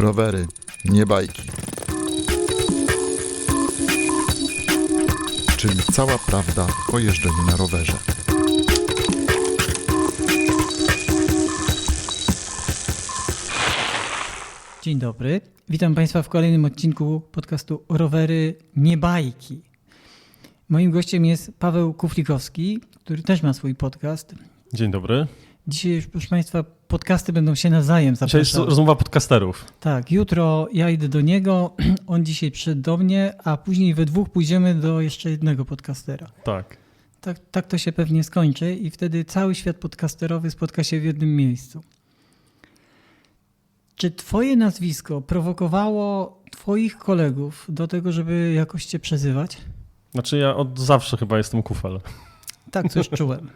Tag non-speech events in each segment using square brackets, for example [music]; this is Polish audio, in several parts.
Rowery, nie bajki. Czyli cała prawda o jeżdżeniu na rowerze. Dzień dobry. Witam Państwa w kolejnym odcinku podcastu Rowery Nie Bajki. Moim gościem jest Paweł Kuflikowski, który też ma swój podcast. Dzień dobry. Dzisiaj, proszę Państwa, podcasty będą się nawzajem Dzisiaj jest zapraszały. rozmowa podcasterów. Tak, jutro ja idę do niego, [clears throat] on dzisiaj przyszedł do mnie, a później we dwóch pójdziemy do jeszcze jednego podcastera. Tak. Tak, tak to się pewnie skończy i wtedy cały świat podcasterowy spotka się w jednym miejscu. Czy twoje nazwisko prowokowało twoich kolegów do tego, żeby jakoś cię przezywać? Znaczy ja od zawsze chyba jestem kufel. Tak, coś [laughs] czułem.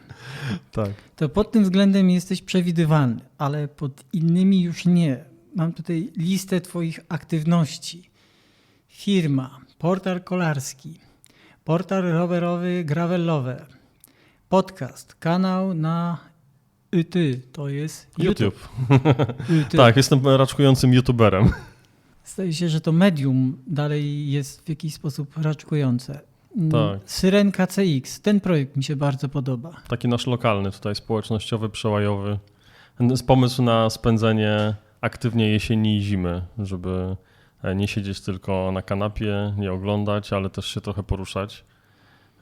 Tak. To pod tym względem jesteś przewidywalny, ale pod innymi już nie. Mam tutaj listę twoich aktywności. Firma, portal kolarski, portal rowerowy Gravel Lover, podcast, kanał na YT, to jest YouTube. YT. [laughs] Tak, jestem raczkującym youtuberem. Zdaje się, że to medium dalej jest w jakiś sposób raczkujące. Mm, Tak. Syrenka CX, ten projekt mi się bardzo podoba. Taki nasz lokalny tutaj społecznościowy, przełajowy. Pomysł na spędzenie aktywnie jesieni i zimy, żeby e, nie siedzieć tylko na kanapie, nie oglądać, ale też się trochę poruszać.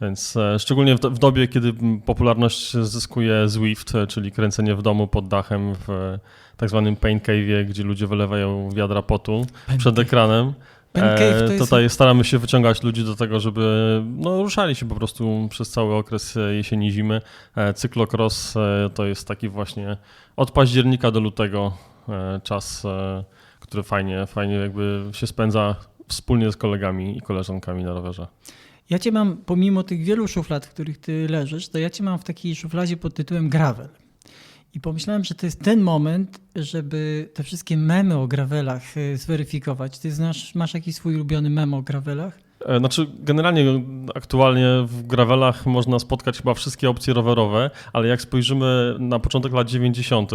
Więc e, szczególnie w, dobie, kiedy popularność zyskuje Zwift, e, czyli kręcenie w domu pod dachem w tak zwanym pain cave'ie, gdzie ludzie wylewają wiadra potu przed ekranem. Pain cave to E, jest- Tutaj staramy się wyciągać ludzi do tego, żeby no, ruszali się po prostu przez cały okres e, jesieni, zimy. E, Cyklocross e, to jest taki właśnie od października do lutego e, czas, e, który fajnie, fajnie jakby się spędza wspólnie z kolegami i koleżankami na rowerze. Ja cię mam, pomimo tych wielu szuflad, w których ty leżysz, to ja cię mam w takiej szufladzie pod tytułem gravel. I pomyślałem, że to jest ten moment, żeby te wszystkie memy o gravelach y, zweryfikować. Ty znasz, masz jakiś swój ulubiony mem o gravelach? E, Znaczy, generalnie aktualnie w gravelach można spotkać chyba wszystkie opcje rowerowe, ale jak spojrzymy na początek lat 90.,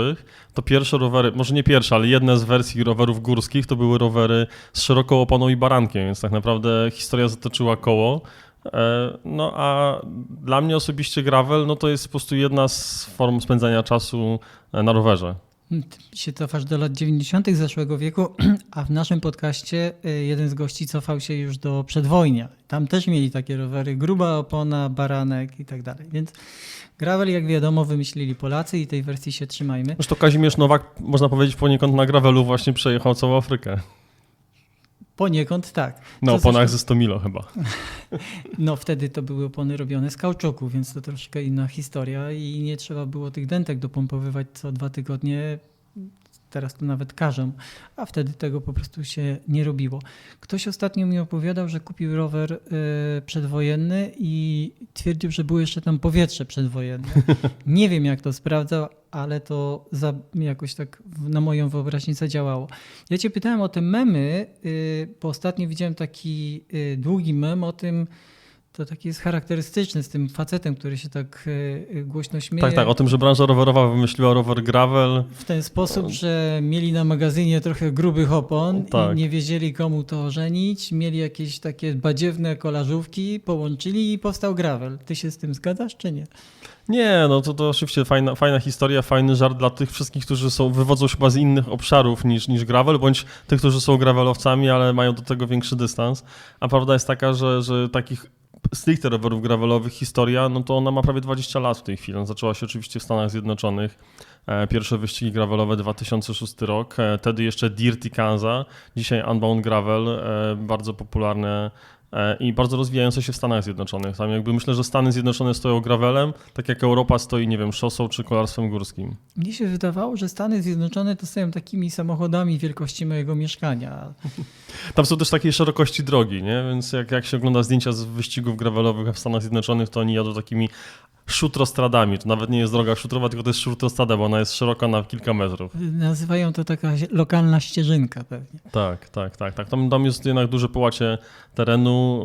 to pierwsze rowery, może nie pierwsze, ale jedne z wersji rowerów górskich to były rowery z szeroką oponą i barankiem, więc tak naprawdę historia zatoczyła koło. E, No a dla mnie osobiście gravel no to jest po prostu jedna z form spędzania czasu e, na rowerze. Hmm, Ty się cofasz do lat 90. zeszłego wieku, [clears throat] a w naszym podcaście y, jeden z gości cofał się już do przedwojnia. Tam też mieli takie rowery, gruba opona, baranek i tak dalej. Więc gravel, jak wiadomo, wymyślili Polacy i tej wersji się trzymajmy. Zresztą Kazimierz Nowak, można powiedzieć poniekąd na gravelu właśnie przejechał całą Afrykę. Poniekąd tak. Na To oponach zresztą- ze 100 milo chyba. [laughs] No wtedy to były opony robione z kauczuku, więc to troszkę inna historia i nie trzeba było tych dentek dopompowywać co dwa tygodnie. Teraz to nawet każą, a wtedy tego po prostu się nie robiło. Ktoś ostatnio mi opowiadał, że kupił rower y, przedwojenny i twierdził, że było jeszcze tam powietrze przedwojenne. [laughs] Nie wiem jak to sprawdzał, ale to za, jakoś tak na moją wyobraźnię zadziałało. Ja cię pytałem o te memy, y, bo ostatnio widziałem taki y, długi mem o tym, to taki jest charakterystyczny z tym facetem, który się tak y, y, głośno śmieje. Tak, tak, o tym, że branża rowerowa wymyśliła rower gravel. W ten sposób, że mieli na magazynie trochę grubych opon Tak. i nie wiedzieli komu to ożenić, mieli jakieś takie badziewne kolażówki, połączyli i powstał gravel. Ty się z tym zgadzasz czy nie? Nie, no to, to oczywiście fajna, fajna historia, fajny żart dla tych wszystkich, którzy są, wywodzą się chyba z innych obszarów niż, niż gravel, bądź tych, którzy są gravelowcami, ale mają do tego większy dystans. A prawda jest taka, że, że takich stricte rowerów gravelowych historia, no to ona ma prawie 20 lat w tej chwili. Zaczęła się oczywiście w Stanach Zjednoczonych. E, Pierwsze wyścigi gravelowe 2006 rok, e, wtedy jeszcze Dirty Kansas, dzisiaj Unbound Gravel, e, bardzo popularne i bardzo rozwijające się w Stanach Zjednoczonych. Tam jakby myślę, że Stany Zjednoczone stoją gravelem, tak jak Europa stoi, nie wiem, szosą czy kolarstwem górskim. Mnie się wydawało, że Stany Zjednoczone to stoją takimi samochodami wielkości mojego mieszkania. [laughs] Tam są też takiej szerokości drogi, nie? Więc jak, jak się ogląda zdjęcia z wyścigów gravelowych w Stanach Zjednoczonych, to oni jadą takimi szutrostradami. To nawet nie jest droga szutrowa, tylko to jest szutrostrada, bo ona jest szeroka na kilka metrów. Nazywają to taka lokalna ścieżynka pewnie. Tak, tak, tak, tak. Tam, tam jest jednak duże połacie terenu,